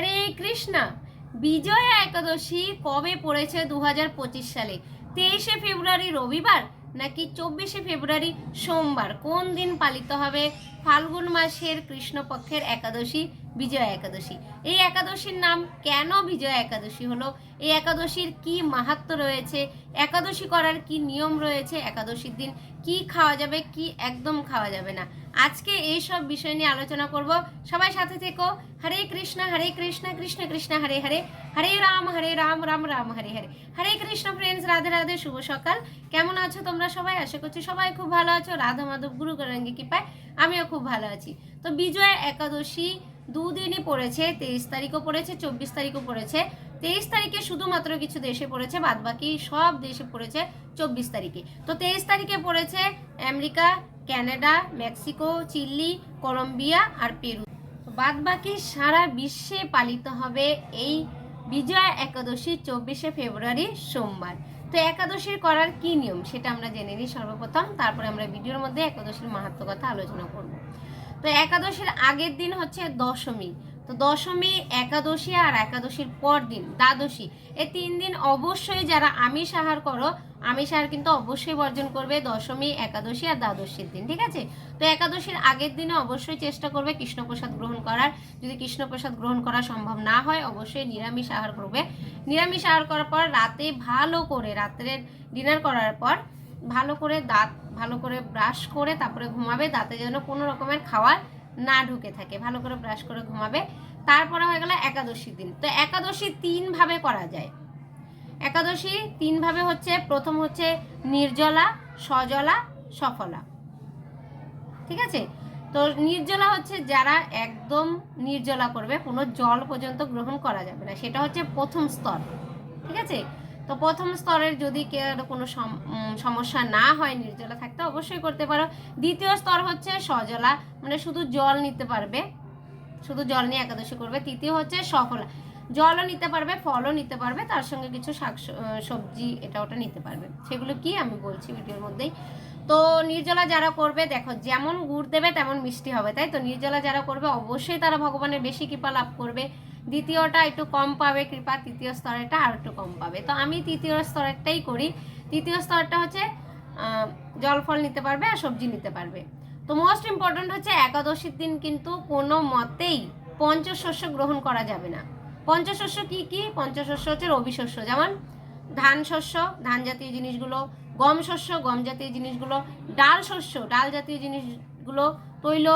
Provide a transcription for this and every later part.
হরে কৃষ্ণা। বিজয়া একাদশী কবে পড়েছে দু হাজার পঁচিশ সালে? তেইশে ফেব্রুয়ারি রবিবার নাকি চব্বিশে ফেব্রুয়ারি সোমবার? কোন দিন পালিত হবে? ফাল্গুন মাসের কৃষ্ণপক্ষের একাদশী, বিজয়া একাদশী। এই একাদশীর নাম কেন বিজয়া একাদশী হলো? এই একাদশীর কি মাহাত্ম রয়েছে? একাদশী করার কি নিয়ম রয়েছে একাদশীর দিন? কি খাওয়া যাবে, কি একদম খাওয়া যাবে না? আজকে এই সব বিষয় নিয়ে আলোচনা করব। সবাই সাথে থেকো। হরে কৃষ্ণ হরে কৃষ্ণ কৃষ্ণ কৃষ্ণ, হরে হরে। হরে রাম হরে রাম রাম রাম, হরে হরে। হরে কৃষ্ণ ফ্রেন্ডস রাধে রাধে, শুভ সকাল। কেমন আছো তোমরা সবাই? আশা করছি সবাই খুব ভালো আছো। রাধা মাধব, গুরু গৌরাঙ্গী কৃপায়। আমিও খুব ভালো আছি। তো বিজয়া একাদশী দুদিনই পড়েছে, তেইশ তারিখও পড়েছে, চব্বিশ তারিখও পড়েছে। তেইশ তারিখে শুধুমাত্র কিছু দেশে পড়েছে, বাদবাকি সব দেশে পড়েছে চব্বিশ তারিখে। তো তেইশ তারিখে পড়েছে America Canada Mexico, Chile, Colombia আর পেরু। বাদ বাকি সারা বিশ্বে পালিত হবে এই বিজয়া একাদশী চব্বিশে ফেব্রুয়ারি সোমবার। তো একাদশীর করার কি নিয়ম সেটা আমরা জেনে নিই সর্বপ্রথম, তারপরে আমরা ভিডিওর মধ্যে একাদশীর মাহাত্ম কথা আলোচনা করব। তো একাদশীর আগের দিন হচ্ছে দশমী। তো দশমী, একাদশী আর একাদশীর পর দিন, দ্বাদশী। এই তিন দিন অবশ্যই যারা আমিষ আহার করো, আমিষ আহার কিন্তু অবশ্যই বর্জন করবে দশমী, একাদশী আর দ্বাদশীর দিন, ঠিক আছে? তো একাদশীর আগের দিনে অবশ্যই চেষ্টা করবে কৃষ্ণপ্রসাদ গ্রহণ করার। যদি কৃষ্ণপ্রসাদ গ্রহণ করা সম্ভব না হয়, অবশ্যই নিরামিষ আহার করবে। নিরামিষ আহার করার পর রাতে ভালো করে, রাত্রের ডিনার করার পর ভালো করে দাঁত ভালো করে ব্রাশ করে তারপরে ঘুমাবে দাঁতে যেন কোনো রকমের খাবার না ঢুকে থাকে। ভালো করে ব্রাশ করে ঘুমাবে। তারপরে হয়ে গেল একাদশী দিন। তো একাদশী তিন ভাবে করা যায়। একাদশী তিন ভাবে হচ্ছে, প্রথম হচ্ছে নির্জলা, সজলা, সফলা। ঠিক আছে? তো নির্জলা হচ্ছে যারা একদম নির্জলা করবে, কোনো জল পর্যন্ত গ্রহণ করা যাবে না। সেটা হচ্ছে প্রথম স্তর। ঠিক আছে? তো প্রথম স্তরের যদি কেউ কোনো সম- সমস্যা না হয়, নির্জলা থাকতে অবশ্যই করতে পারো। দ্বিতীয় স্তর হচ্ছে সজলা মানে শুধু জল নিতে পারবে। শুধু জল নিয়ে একাদশী করবে। তৃতীয় হচ্ছে সফলা, জলও নিতে পারবে, ফলও নিতে পারবে, তার সঙ্গে কিছু শাক সবজি এটা ওটা নিতে পারবে। সেগুলো কি আমি বলছি ভিডিওর মধ্যেই। তো নির্জলা যারা করবে, দেখো যেমন গুড় দেবে তেমন মিষ্টি হবে, তাই তো? নির্জলা যারা করবে, অবশ্যই তারা ভগবানের বেশি কৃপা লাভ করবে। দ্বিতীয়টা একটু কম পাবে, কৃপা তৃতীয় স্তরেরটা আর একটু কম পাবে। তো আমি তৃতীয় স্তরেরটাই করি। তৃতীয় স্তরটা হচ্ছে জল ফল নিতে পারবে আর সবজি নিতে পারবে। তো মোস্ট ইম্পর্ট্যান্ট হচ্ছে একাদশীর দিন কিন্তু কোনো মতেই পঞ্চশস্য গ্রহণ করা যাবে না। পঞ্চশস্য কি কি? পঞ্চশস্য হচ্ছে রবি শস্য। যেমন ধান শস্য, ধান জাতীয় জিনিসগুলো, গম শস্য, গম জাতীয় জিনিসগুলো, ডাল শস্য, ডাল জাতীয় জিনিসগুলো, তৈল,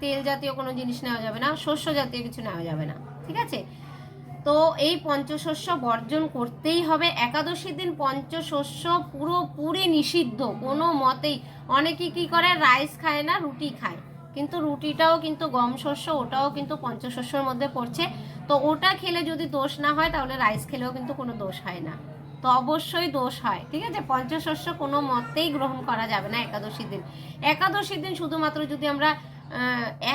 তেল জাতীয় কোনো জিনিস নেওয়া যাবে না, শস্য জাতীয় কিছু নেওয়া যাবে না। ঠিক আছে? তো এই পঞ্চশস্য বর্জন করতেই হবে। একাদশীর দিন পঞ্চশস্য পুরোপুরি নিষিদ্ধ, কোনো মতেই। অনেকে কি করে? রাইস খায় না, রুটি খায়। কিন্তু রুটিটাও কিন্তু গম শস্য, ওটাও কিন্তু পঞ্চশস্যর মধ্যে পড়ছে। তো ওটা খেলে যদি দোষ না হয়, তাহলে রাইস খেলেও কিন্তু কোনো দোষ হয় না। তো অবশ্যই দোষ হয়, ঠিক আছে? পঞ্চশস্য কোনো মতেই গ্রহণ করা যাবে না একাদশীর দিন। একাদশীর দিন শুধুমাত্র যদি আমরা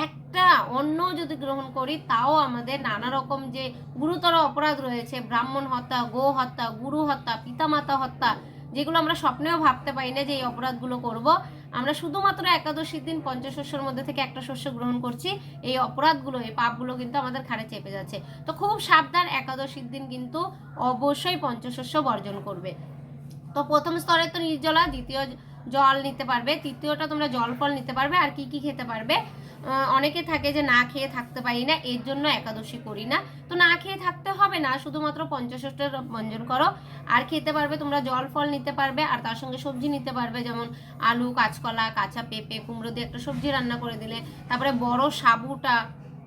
একটা অন্য যদি গ্রহণ করি, তাও আমাদের নানা রকম যে গুরুতর অপরাধ রয়েছে, ব্রাহ্মণ হত্যা, গো হত্যা, গুরু হত্যা, পিতামাতা হত্যা, যেগুলো আমরা স্বপ্নেও ভাবতে পারি না যে এই অপরাধগুলো করব। আমরা শুধুমাত্র একাদশীর দিন পঞ্চশস্যের মধ্যে থেকে একটা শস্য গ্রহণ করছি। এই অপরাধগুলো, এই পাপগুলো কিন্তু আমাদের ঘাড়ে চেপে যাচ্ছে। তো খুব সাবধান, একাদশীর দিন কিন্তু অবশ্যই পঞ্চশস্য বর্জন করবে। তো প্রথম স্তরে তো নির্জলা, দ্বিতীয় জল নিতে পারবে। তৃতীয়টা তোমরা জল ফল নিতে পারবে আর কি কি খেতে পারবে। অনেকে থাকে যে না খেয়ে থাকতে পারি না, এর জন্য একাদশী করি না। তো না খেয়ে থাকতে হবে না, শুধুমাত্র পঞ্চষষ্ঠের বঞ্জন করো। আর খেতে পারবে, তোমরা জল ফল নিতে পারবে আর তার সঙ্গে সবজি নিতে পারবে। যেমন আলু, কাঁচকলা, কাঁচা পেঁপে, কুমড়ো দিয়ে একটা সবজি রান্না করে দিলে। তারপরে বড় সাবুটা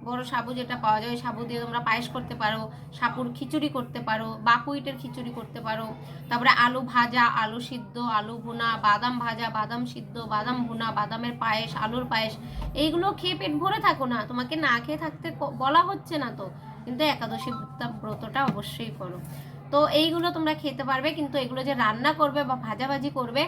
বড় সাবু যেটা পাওয়া যায়, ওই সাবু দিয়ে তোমরা পায়েস করতে পারো, সাপুর খিচুড়ি করতে পারো বাকুইটের খিচুড়ি করতে পারো। তারপরে আলু ভাজা, আলু সিদ্ধ, আলু ভুনা, বাদাম ভাজা, বাদাম সিদ্ধ, বাদাম ভুনা, বাদামের পায়েস, আলুর পায়েস, এইগুলো খেয়ে পেট ভরে থাকো না। তোমাকে না খেয়ে থাকতে বলা হচ্ছে না তো। কিন্তু একাদশী ব্রত- ব্রতটা অবশ্যই করো। তো এইগুলো তোমরা খেতে পারবে, কিন্তু এগুলো যে রান্না করবে বা ভাজাভাজি করবে,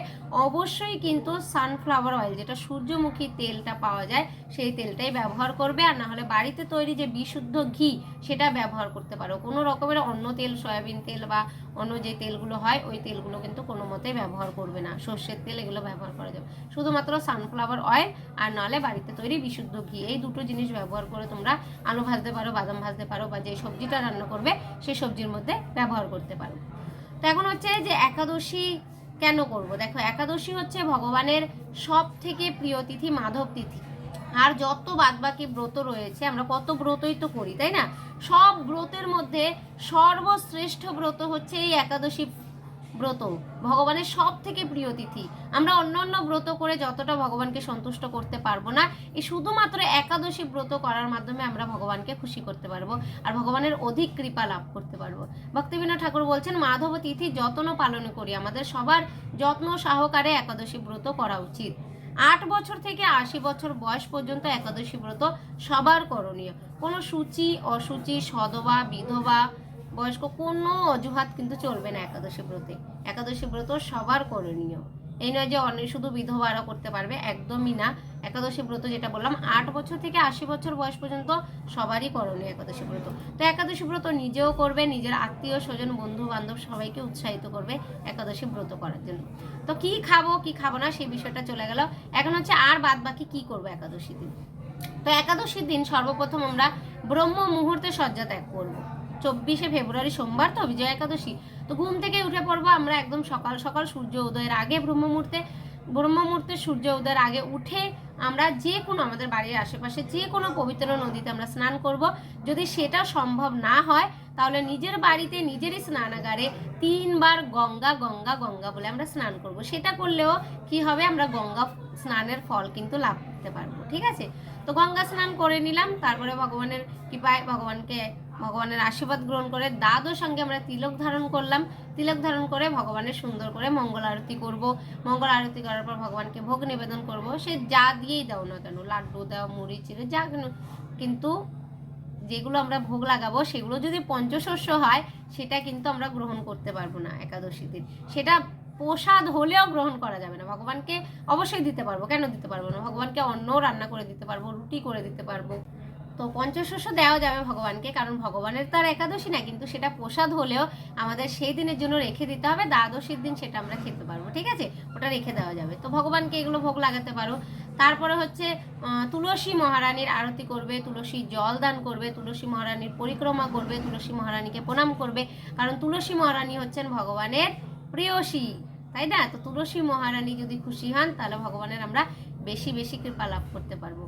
অবশ্যই কিন্তু সানফ্লাওয়ার অয়েল যেটা সূর্যমুখী তেলটা পাওয়া যায়, সেই তেলটাই ব্যবহার করবে। আর না হলে বাড়িতে তৈরি যে বিশুদ্ধ ঘি, সেটা ব্যবহার করতে পারো। কোনো রকমের অন্য তেল, সয়াবিন তেল বা অন্য যে তেলগুলো হয়, ওই তেলগুলো কিন্তু কোনো মতেই ব্যবহার করবে না। সর্ষের তেল এগুলো ব্যবহার করা যাবে শুধুমাত্র সানফ্লাওয়ার অয়েল আর নাহলে বাড়িতে তৈরি বিশুদ্ধ ঘি, এই দুটো জিনিস ব্যবহার করে তোমরা আলু ভাজতে পারো, বাদাম ভাজতে পারো বা যে সবজিটা রান্না করবে সেই সবজির মধ্যে ব্যবহার করতে পারো। তো এখন হচ্ছে যে একাদশী কেন করব? দেখো, একাদশী হচ্ছে ভগবানের সব থেকে প্রিয় তিথি মাধব তিথি। আর যত বাদবাকি ব্রত রয়েছে, আমরা কত ব্রতই তো করি, তাই না? সব ব্রতের মধ্যে সর্বশ্রেষ্ঠ ব্রত হচ্ছে এই একাদশী ব্রত, ভগবানের সব থেকে প্রিয় তিথি। আমরা অন্যান্য ব্রত করে যতটা ভগবানকে সন্তুষ্ট করতে পারব না, এই শুধুমাত্র একাদশী ব্রত করার মাধ্যমে আমরা ভগবানকে খুশি করতে পারব আর ভগবানের অধিক কৃপা লাভ করতে পারব। ভক্তিবিনোদ ঠাকুর বলছেন, মাধব তিথি যত্ন পালন করি। আমাদের সবার যত্ন সহকারে একাদশী ব্রত করা উচিত। আট বছর থেকে আশি বছর বয়স পর্যন্ত একাদশী ব্রত সবার করণীয়। কোনো সূচি, অসুচি, সদবা, বিধবা, বয়স্ক, কোনো অজুহাত কিন্তু চলবে না একাদশী ব্রতে। একাদশী ব্রত সবার করণীয়। এই নয় যে অনেক শুধু বিধবারা করতে পারবে, একদমই না। একাদশী ব্রত যেটা বললাম, আট বছর থেকে আশি বছর বয়স পর্যন্ত সবারই করণীয় একাদশী ব্রত। তো একাদশী ব্রত নিজেও করবে, নিজের আত্মীয়, স্বজন, বন্ধু, বান্ধব সবাইকে উৎসাহিত করবে একাদশী ব্রত করার জন্য। তো কি খাব কি খাব না, সেই বিষয়টা চলে গেল। এখন হচ্ছে আর বাদ বাকি কি করব একাদশী দিন? তো একাদশীর দিন সর্বপ্রথম আমরা ব্রহ্ম মুহূর্তে শয্যা ত্যাগ করব। চব্বিশে ফেব্রুয়ারি সোমবার তো বিজয় একাদশী। তো ঘুম থেকে উঠে পড়ব আমরা একদম সকাল সকাল সূর্য উদয়ের আগে ব্রহ্ম মুহূর্তে। ব্রহ্ম মুহূর্তে সূর্য উদয়ের আগে উঠে আমরা যে কোনো আমাদের বাড়ির আশেপাশে যে কোনো পবিত্র নদীতে আমরা স্নান করব। যদি সেটা সম্ভব না হয়, তাহলে নিজের বাড়িতে নিজেরই স্নানাগারে তিনবার গঙ্গা গঙ্গা গঙ্গা বলে আমরা স্নান করব। সেটা করলেও কি হবে? আমরা গঙ্গা স্নানের ফল কিন্তু লাভ করতে পারব। ঠিক আছে? তো গঙ্গা স্নান করে নিলাম। তারপরে ভগবানের কৃপায় ভগবানকে ভগবানের আশীর্বাদ গ্রহণ করে দাদোর সঙ্গে আমরা তিলক ধারণ করলাম। তিলক ধারণ করে ভগবানের সুন্দর করে মঙ্গল আরতি করব। মঙ্গল আরতি করার পর ভগবানকে ভোগ নিবেদন করব। সে যা দিয়েই দাও না কেন, লাড্ডু দাও, মুড়ি, চিড়ে, যা কেন। কিন্তু যেগুলো আমরা ভোগ লাগাবো, সেগুলো যদি পঞ্চশস্য হয়, সেটা কিন্তু আমরা গ্রহণ করতে পারব না একাদশী দিন। সেটা প্রসাদ হলেও গ্রহণ করা যাবে না। ভগবানকে অবশ্যই দিতে পারব। কেন দিতে পারব না? ভগবানকে অন্ন রান্না করে দিতে পারব, রুটি করে দিতে পারব। তো পঞ্চশস্য দেওয়া যাবে ভগবানকে, কারণ ভগবানের তার একাদশী না, কিন্তু সেটা প্রসাদ হলেও আমাদের সেই দিনের জন্য রেখে দিতে হবে, দ্বাদশীর দিন সেটা আমরা খেতে পারব, ঠিক আছে? ওটা রেখে দেওয়া যাবে। তো ভগবানকে এগুলো ভোগ লাগাতে পারো। তারপরে হচ্ছে তুলসী মহারানীর আরতি করবে, তুলসী জল দান করবে, তুলসী মহারানীর পরিক্রমা করবে, তুলসী মহারানীকে প্রণাম করবে। কারণ তুলসী মহারানী হচ্ছেন ভগবানের প্রিয়সী, তাই না? তো তুলসী মহারানী যদি খুশি হন, তাহলে ভগবানের আমরা বেশি বেশি কৃপা লাভ করতে পারব।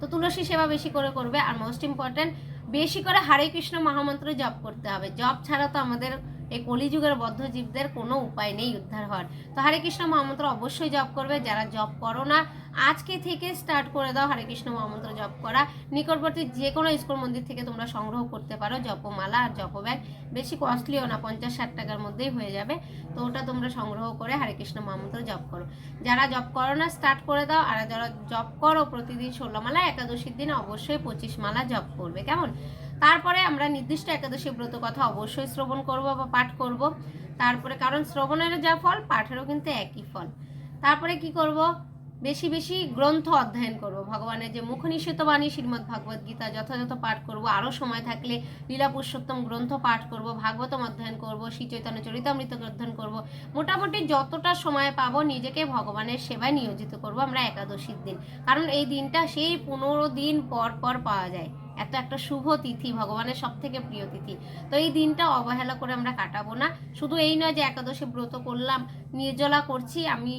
তো তুলসী সেবা বেশি করে করবে, আর মোস্ট ইম্পর্ট্যান্ট বেশি করে হরে কৃষ্ণ মহামন্ত্র জপ করতে হবে। জপ ছাড়া তো আমাদের এই কলিযুগের বদ্ধ জীবদের কোনো উপায় নেই উদ্ধার হওয়ার। তো হরে কৃষ্ণ মহামন্ত্র অবশ্যই জপ করবে, যারা জপ করো না, আজকে থেকে স্টার্ট করে দাও হরে কৃষ্ণ মহামন্ত্র জপ করা। নিকটবর্তী যে কোনো স্কুল মন্দির থেকে তোমরা সংগ্রহ করতে পারো, জপমালা আর জপ ব্যাগ বেশি কস্টলিও না, পঞ্চাশ ষাট টাকার মধ্যেই হয়ে যাবে। তো ওটা তোমরা সংগ্রহ করে হরে কৃষ্ণ মহামন্ত্র জপ করো। যারা জপ করো না স্টার্ট করে দাও। আর যারা জপ করো প্রতিদিন ষোলো মালা, একাদশীর দিন অবশ্যই পঁচিশ মালা জপ করবে। কেমন? তারপরে আমরা নির্দিষ্ট একাদশী ব্রত কথা অবশ্যই শ্রবণ করব বা পাঠ করব। তারপরে কারণ শ্রবণের যা ফল, পাঠেরও কিন্তু একই ফল। তারপরে কি করব? বেশি বেশি গ্রন্থ অধ্যয়ন করব। ভগবানের যে মুখ নিষিদ্ধ বাণী, শ্রীমদ ভাগবত গীতা যথাযথ পাঠ করব। আরও সময় থাকলে লীলা পুরুষোত্তম গ্রন্থ পাঠ করব, ভাগবতম অধ্যয়ন করব, শ্রী চৈতন্য চরিতামৃত অধ্যয়ন করব। মোটামুটি যতটা সময় পাবো নিজেকে ভগবানের সেবায় নিয়োজিত করব আমরা একাদশীর দিন। কারণ এই দিনটা সেই পনেরো দিন পর পর পাওয়া যায়। এত একটা শুভ তিথি, ভগবানের সব থেকে প্রিয় তিথি। তো এই দিনটা অবহেলা করে আমরা কাটাবো না। শুধু এই নয় যে একাদশী ব্রত করলাম, নির্জলা করছি, আমি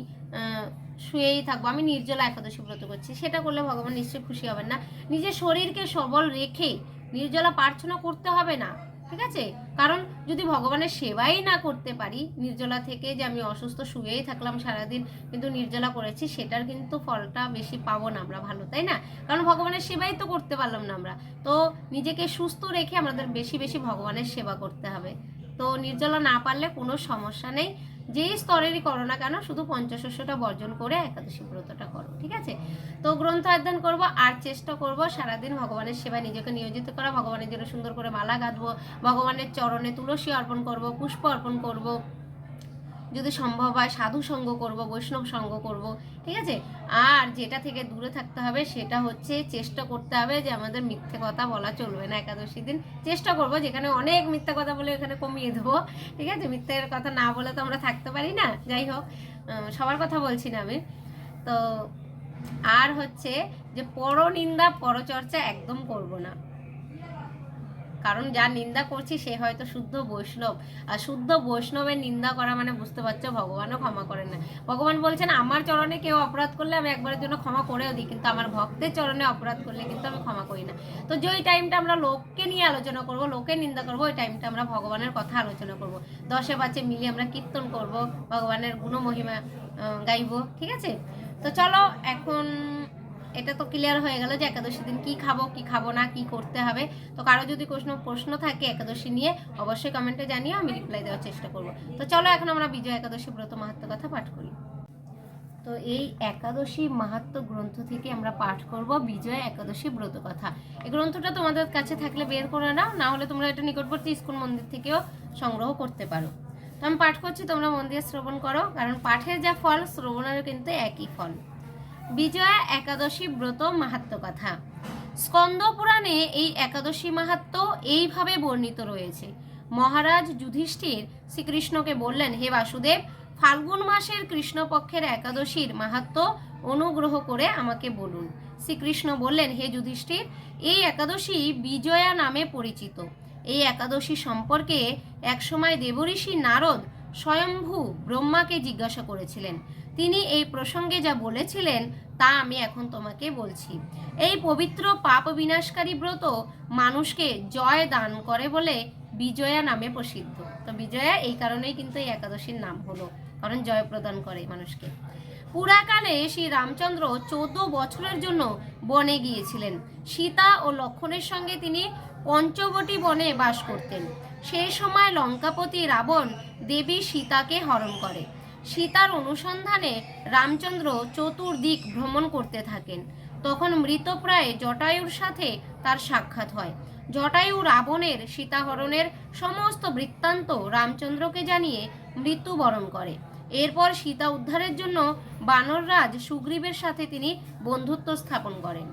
শুয়েই থাকব, আমি নির্জলা একাদশী ব্রত করছি। সেটা করলে ভগবান নিশ্চয়ই খুশি হবেন না। নিজের শরীরকে সবল রেখে নির্জলা প্রার্থনা করতে হবে না। ঠিক আছে? কারণ যদি ভগবানের সেবাই না করতে পারি, নির্জলা থেকে যে আমি অসুস্থ শুয়েই থাকলাম সারাদিন, কিন্তু নির্জলা করেছি, সেটার কিন্তু ফলটা বেশি পাবো না আমরা ভালো, তাই না? কারণ ভগবানের সেবাই তো করতে পারলাম না আমরা। তো নিজেকে সুস্থ রেখে আমাদের বেশি বেশি ভগবানের সেবা করতে হবে। তো নির্জলা না পারলে কোনো সমস্যা নেই। যেই স্তরেরই করো না কেন, শুধু পঞ্চশস্যটা বর্জন করে একাদশী ব্রতটা করো, ঠিক আছে? তো গ্রন্থ অধ্যয়ন করব, আর চেষ্টা করব সারাদিন ভগবানের সেবায় নিজেকে নিয়োজিত করা, ভগবানের জন্য সুন্দর করে মালা গাঁথবো ভগবানের চরণে তুলসী অর্পণ করব, পুষ্প অর্পণ করব। যদি সম্ভব হয় সাধু সঙ্গ করব, বৈষ্ণব সঙ্গ করব, ঠিক আছে? আর যেটা থেকে দূরে থাকতে হবে সেটা হচ্ছে চেষ্টা করতে হবে যে আমাদের মিথ্যে কথা বলা চলবে না একাদশী দিন। চেষ্টা করব, যেখানে অনেক মিথ্যে কথা বলে এখানে কমিয়ে দেবো, ঠিক আছে? মিথ্যের কথা না বলে তো আমরা থাকতে পারি না, যাই হোক সবার কথা বলছি না আমি। তো, আর হচ্ছে যে পরনিন্দা, পরচর্চা একদম করব না। কারণ যার নিন্দা করছি সে হয়তো শুদ্ধ বৈষ্ণব। আর শুদ্ধ বৈষ্ণবের নিন্দা করা মানে বুঝতে পারছ, ভগবানও ক্ষমা করেন না। ভগবান বলছেন, আমার চরণে কেউ অপরাধ করলে আমি একবারের জন্য ক্ষমা করেও দিই, কিন্তু আমার ভক্তের চরণে অপরাধ করলে কিন্তু আমি ক্ষমা করি না। তো যেই টাইমটা আমরা লোককে নিয়ে আলোচনা করব, লোকের নিন্দা করব, ওই টাইমটা আমরা ভগবানের কথা আলোচনা করব। দশে পাঁচে মিলে আমরা কীর্তন করব, ভগবানের গুণমহিমা গাইবো, ঠিক আছে? তো চলো, এখন এটা তো ক্লিয়ার হয়ে গেল যে একাদশী দিন কি খাব কি খাব না, কি করতে হবে। তো কারও যদি প্রশ্ন প্রশ্ন থাকে একাদশী নিয়ে, অবশ্যই কমেন্টে জানিয়ে আমি রিপ্লাই দেওয়ার চেষ্টা করব। তো চলো এখন আমরা বিজয় একাদশী ব্রত মাহাত্ম কথা পাঠ করি। তো এই একাদশী মাহাত্ম গ্রন্থ থেকে আমরা পাঠ করব বিজয় একাদশী ব্রত কথা। এই গ্রন্থটা তোমাদের কাছে থাকলে বের করে নাও, না হলে তোমরা এটা নিকটবর্তী স্কুল মন্দির থেকেও সংগ্রহ করতে পারো। তো আমি পাঠ করছি, তোমরা মন দিয়ে শ্রবণ করো, কারণ পাঠের যা ফল, শ্রবণেরও কিন্তু একই ফল। বিজয়া একাদশী ব্রত মাহাত্ম কথা। স্কন্দ পুরাণে এই একাদশী মাহাত্ম এইভাবে বর্ণিত রয়েছে। মহারাজ যুধিষ্ঠির শ্রীকৃষ্ণকে বললেন, হে বাসুদেব, ফাল্গুন মাসের কৃষ্ণপক্ষের একাদশীর মাহাত্ম অনুগ্রহ করে আমাকে বলুন। শ্রীকৃষ্ণ বললেন, হে যুধিষ্ঠির, এই একাদশী বিজয়া নামে পরিচিত। এই একাদশী সম্পর্কে একসময় দেবঋষি নারদ স্বয়ম্ভু ব্রহ্মাকে জিজ্ঞাসা করেছিলেন। তিনি এই প্রসঙ্গে যা বলেছিলেন, তা আমি এখন তোমাকে বলছি। এই পবিত্র পাপ বিনাশকারী ব্রত মানুষকে জয় দান করে বলে বিজয়া নামে প্রসিদ্ধ। তো বিজয়া এই কারণেই কিন্তু এই একাদশীর নাম হলো, কারণ জয় প্রদান করে মানুষকে। পুরাকালে শ্রী রামচন্দ্র চোদ্দ বছরের জন্য বনে গিয়েছিলেন। সীতা ও লক্ষণের সঙ্গে তিনি পঞ্চবটি বনে বাস করতেন। সেই সময় লঙ্কাপতি রাবণ দেবী সীতাকে হরণ করে। সীতার অনুসন্ধানে রামচন্দ্র চতুর্দিক ভ্রমণ করতে থাকেন। তখন মৃতপ্রায় জটায়ুর সাথে তার সাক্ষাৎ হয়। জটায়ু রাবণের সীতাহরণের সমস্ত বৃত্তান্ত রামচন্দ্রকে জানিয়ে মৃত্যুবরণ করে। এরপর সীতা উদ্ধারের জন্য বানররাজ সুগ্রীবের সাথে তিনি বন্ধুত্ব স্থাপন করেন।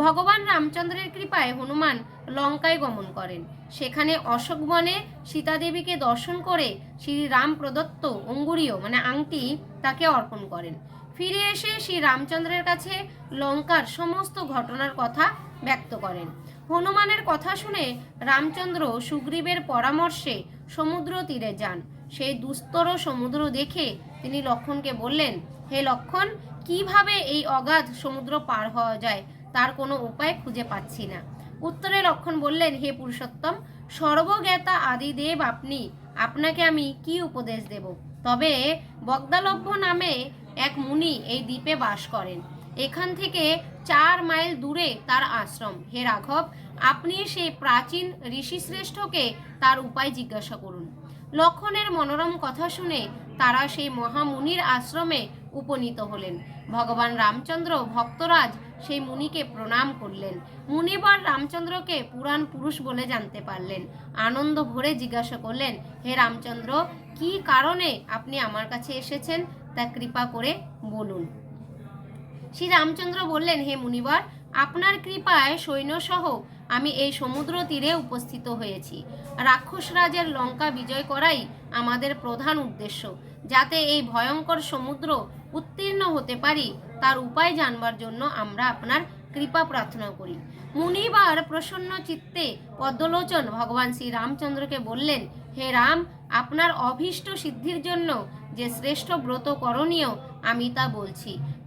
ভগবান রামচন্দ্রের কৃপায় হনুমান লঙ্কায় গমন করেন। সেখানে অশোক বনে সীতাদেবীকে দর্শন করে শ্রী রাম প্রদত্ত অঙ্গুরীয় মানে আংটি, তাকে অর্পণ করেন। ফিরে এসে শ্রী রামচন্দ্রের কাছে লঙ্কার সমস্ত ঘটনার কথা ব্যক্ত করেন। হনুমানের কথা শুনে রামচন্দ্র সুগ্রীবের পরামর্শে সমুদ্র তীরে যান। সেই দুস্তর সমুদ্র দেখে তিনি লক্ষণকে বললেন, হে লক্ষণ, কীভাবে এই অগাধ সমুদ্র পার হওয়া যায়? তার কোনো উপায় খুঁজে পাচ্ছি না। উত্তরে লক্ষণ বললেন, হে পুরুষোত্তম, সর্বজ্ঞাতা আদিদেব আপনি, আপনাকে আমি কি উপদেশ দেব? তবে বগদালভ্য নামে এক মুনি এই দ্বীপে বাস করেন। এখান থেকে চার মাইল দূরে তার আশ্রম। হে রাঘব, আপনি সেই প্রাচীন ঋষিশ্রেষ্ঠকে তার উপায় জিজ্ঞাসা করুন। লক্ষণের মনোরম কথা শুনে তারা সেই মহামুনির আশ্রমে উপনীত হলেন। ভগবান রামচন্দ্র ভক্তরাজ সেই মুনিকে প্রণাম করলেন। মুনিবার রামচন্দ্রকে পুরাণ পুরুষ বলে জানতে পারলেন। আনন্দ ভরে জিজ্ঞাসা করলেন, হে রামচন্দ্র, কি কারণে আপনি আমার কাছে এসেছেন? তা কৃপা করে বলুন। শ্রী রামচন্দ্র বললেন, হে মুনিবার আপনার কৃপায় সৈন্যসহ আমি এই সমুদ্র তীরে উপস্থিত হয়েছি। রাক্ষস রাজের লঙ্কা বিজয় করাই আমাদের প্রধান উদ্দেশ্য, যাতে এই ভয়ঙ্কর সমুদ্র উত্তীর্ণ হতে পারি, তার উপায় জানবার জন্য আমরা আপনার কৃপা প্রার্থনা করি। মুনিবার প্রসন্ন চিত্তে পদ্মলোচন ভগবান শ্রী রামচন্দ্রকে বললেন, হে রাম, আপনার অভীষ্ট সিদ্ধির জন্য যে শ্রেষ্ঠ ব্রত করণীয়, আমি তা বলছি।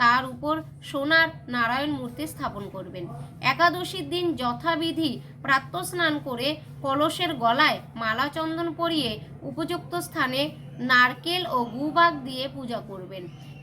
তার উপর সোনার নারায়ণ মূর্তি স্থাপন করবেন। একাদশীর দিন যথাবিধি প্রাত্যস্নান করে কলসের গলায় মালা চন্দন পরিয়ে উপযুক্ত স্থানে নারকেল ও গুবাগ দিয়ে পূজা করবেন।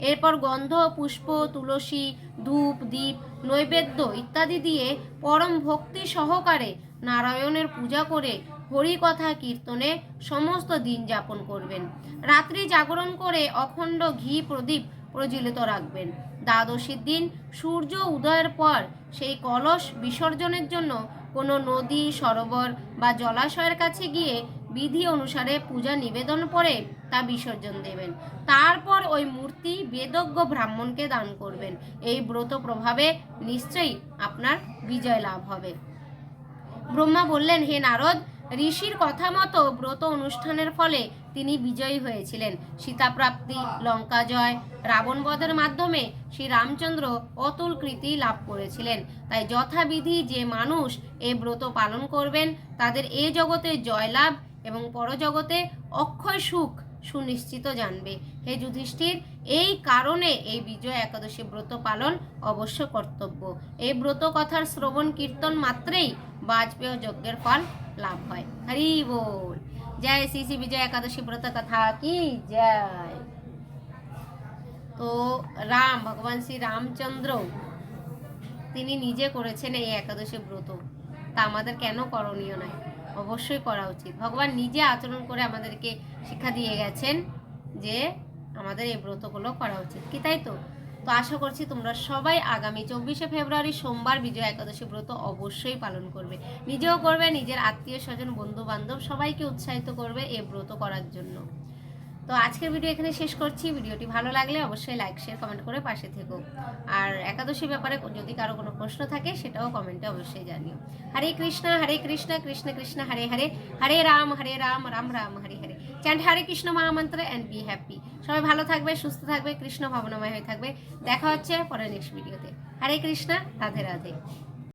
এরপর গন্ধ, পুষ্প, তুলসী, ধূপ, দীপ, নৈবেদ্য ইত্যাদি দিয়ে পরম ভক্তি সহকারে নারায়ণের পূজা করে হরিকথা কীর্তনে সমস্ত দিন যাপন করবেন। রাত্রি জাগরণ করে অখণ্ড ঘি প্রদীপ প্রজ্বলিত রাখবেন। দ্বাদশীর দিন সূর্য উদয়ের পর সেই কলস বিসর্জনের জন্য কোনো নদী, সরোবর বা জলাশয়ের কাছে গিয়ে বিধি অনুসারে পূজা নিবেদন করে তা বিসর্জন দেবেন। তারপর ওই মূর্তি বেদজ্ঞ ব্রাহ্মণকে দান করবেন। এই ব্রত প্রভাবে নিশ্চয়ই আপনার বিজয় লাভ হবে। ব্রহ্মা বললেন, হে নারদ ঋষির কথা মতো ব্রত অনুষ্ঠানের ফলে তিনি বিজয়ী হয়েছিলেন। সীতাপ্রাপ্তি লঙ্কা জয় রাবণ বধের মাধ্যমে শ্রী রামচন্দ্র অতুল কৃতি লাভ করেছিলেন। তাই যথাবিধি যে মানুষ এ ব্রত পালন করবেন, তাদের এ জগতে জয়লাভ এবং পরজগতে অক্ষয় সুখ সুনিশ্চিত জানবে। হে যুধিষ্ঠির, এই কারণে এই বিজয় একাদশী ব্রত পালন অবশ্য কর্তব্য। এই ব্রত কথার শ্রবণ কীর্তন মাত্রেই বাজপেয় যজ্ঞের ফল লাভ হয়। হরি বল। জয় শ্রী শ্রী বিজয় একাদশী ব্রত কথা কি? জয়। তো রাম, ভগবান শ্রী রামচন্দ্র, তিনি নিজে করেছেন এই একাদশী ব্রত। তা আমাদের কেন করণীয় নয় অবশ্যই করা উচিত। ভগবান নিজে আচরণ করে আমাদেরকে শিক্ষা দিয়ে গেছেন যে আমাদের এই ব্রতগুলো করা উচিত। কি তাই তো? তো আশা করছি তোমরা সবাই আগামী চব্বিশে ফেব্রুয়ারি সোমবার বিজয় একাদশী ব্রত অবশ্যই পালন করবে। নিজেও করবে, নিজের আত্মীয় স্বজন বন্ধু বান্ধব সবাইকে উৎসাহিত করবে এই ব্রত করার জন্য। তো আজকের ভিডিও এখানে শেষ করছি। ভিডিওটি ভালো লাগলে অবশ্যই লাইক শেয়ার কমেন্ট করে পাশে থেকো। আর একাদশী ব্যাপারে যদি কারও কোনো প্রশ্ন থাকে, সেটাও কমেন্টে অবশ্যই জানিও। হরে কৃষ্ণ হরে কৃষ্ণ কৃষ্ণ কৃষ্ণ, হরে হরে হরে রাম হরে রাম রাম রাম, হরে হরে। চ্যান্ট হরে কৃষ্ণ মহামন্ত্র অ্যান্ড বি হ্যাপি সবাই ভালো থাকবে, সুস্থ থাকবে, কৃষ্ণ ভাবনাময় হয়ে থাকবে। দেখা হচ্ছে পরে নেক্সট ভিডিওতে হরে কৃষ্ণ রাধে রাধে